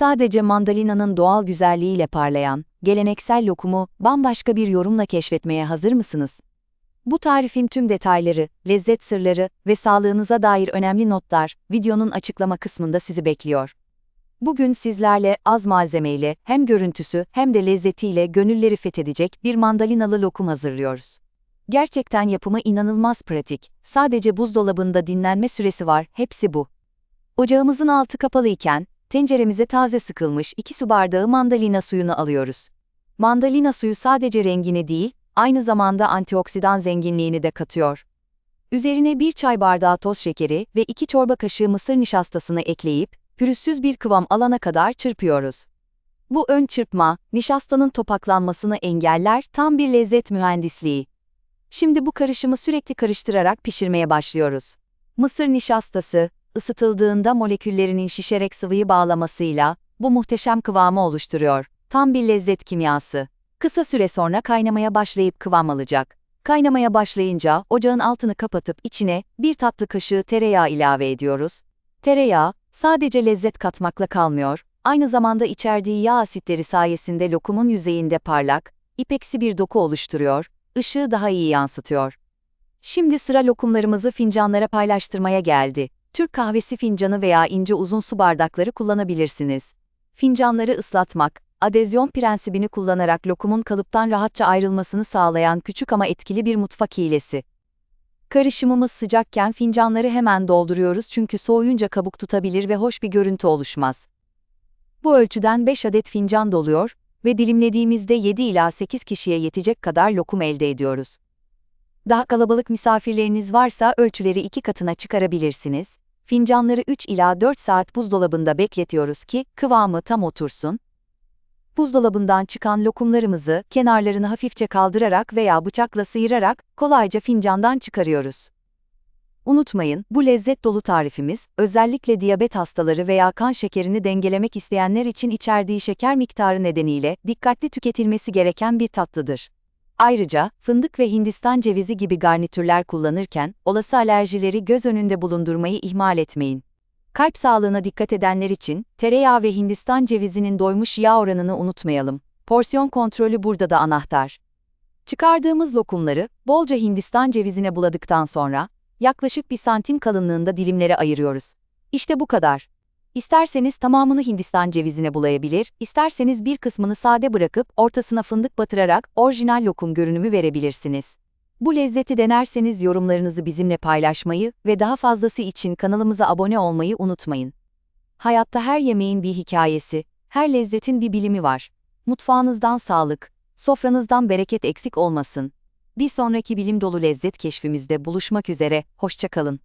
Sadece mandalina'nın doğal güzelliğiyle parlayan, geleneksel lokumu bambaşka bir yorumla keşfetmeye hazır mısınız? Bu tarifin tüm detayları, lezzet sırları ve sağlığınıza dair önemli notlar videonun açıklama kısmında sizi bekliyor. Bugün sizlerle az malzemeyle hem görüntüsü hem de lezzetiyle gönülleri fethedecek bir mandalinalı lokum hazırlıyoruz. Gerçekten yapımı inanılmaz pratik. Sadece buzdolabında dinlenme süresi var, hepsi bu. Ocağımızın altı kapalı iken tenceremize taze sıkılmış 2 su bardağı mandalina suyunu alıyoruz. Mandalina suyu sadece rengini değil, aynı zamanda antioksidan zenginliğini de katıyor. Üzerine 1 çay bardağı toz şekeri ve 2 çorba kaşığı mısır nişastasını ekleyip pürüzsüz bir kıvam alana kadar çırpıyoruz. Bu ön çırpma, nişastanın topaklanmasını engeller, tam bir lezzet mühendisliği. Şimdi bu karışımı sürekli karıştırarak pişirmeye başlıyoruz. Mısır nişastası, ısıtıldığında moleküllerinin şişerek sıvıyı bağlamasıyla bu muhteşem kıvamı oluşturuyor. Tam bir lezzet kimyası. Kısa süre sonra kaynamaya başlayıp kıvam alacak. Kaynamaya başlayınca ocağın altını kapatıp içine bir tatlı kaşığı tereyağı ilave ediyoruz. Tereyağı sadece lezzet katmakla kalmıyor, aynı zamanda içerdiği yağ asitleri sayesinde lokumun yüzeyinde parlak, ipeksi bir doku oluşturuyor, ışığı daha iyi yansıtıyor. Şimdi sıra lokumlarımızı fincanlara paylaştırmaya geldi. Türk kahvesi fincanı veya ince uzun su bardakları kullanabilirsiniz. Fincanları ıslatmak, adezyon prensibini kullanarak lokumun kalıptan rahatça ayrılmasını sağlayan küçük ama etkili bir mutfak hilesi. Karışımımız sıcakken fincanları hemen dolduruyoruz çünkü soğuyunca kabuk tutabilir ve hoş bir görüntü oluşmaz. Bu ölçüden 5 adet fincan doluyor ve dilimlediğimizde 7 ila 8 kişiye yetecek kadar lokum elde ediyoruz. Daha kalabalık misafirleriniz varsa ölçüleri iki katına çıkarabilirsiniz. Fincanları 3 ila 4 saat buzdolabında bekletiyoruz ki kıvamı tam otursun. Buzdolabından çıkan lokumlarımızı kenarlarını hafifçe kaldırarak veya bıçakla sıyırarak kolayca fincandan çıkarıyoruz. Unutmayın, bu lezzet dolu tarifimiz, özellikle diyabet hastaları veya kan şekerini dengelemek isteyenler için içerdiği şeker miktarı nedeniyle dikkatli tüketilmesi gereken bir tatlıdır. Ayrıca, fındık ve Hindistan cevizi gibi garnitürler kullanırken, olası alerjileri göz önünde bulundurmayı ihmal etmeyin. Kalp sağlığına dikkat edenler için, tereyağı ve Hindistan cevizinin doymuş yağ oranını unutmayalım. Porsiyon kontrolü burada da anahtar. Çıkardığımız lokumları, bolca Hindistan cevizine buladıktan sonra, yaklaşık bir santim kalınlığında dilimlere ayırıyoruz. İşte bu kadar. İsterseniz tamamını Hindistan cevizine bulayabilir, isterseniz bir kısmını sade bırakıp ortasına fındık batırarak orijinal lokum görünümü verebilirsiniz. Bu lezzeti denerseniz yorumlarınızı bizimle paylaşmayı ve daha fazlası için kanalımıza abone olmayı unutmayın. Hayatta her yemeğin bir hikayesi, her lezzetin bir bilimi var. Mutfağınızdan sağlık, sofranızdan bereket eksik olmasın. Bir sonraki bilim dolu lezzet keşfimizde buluşmak üzere, hoşça kalın.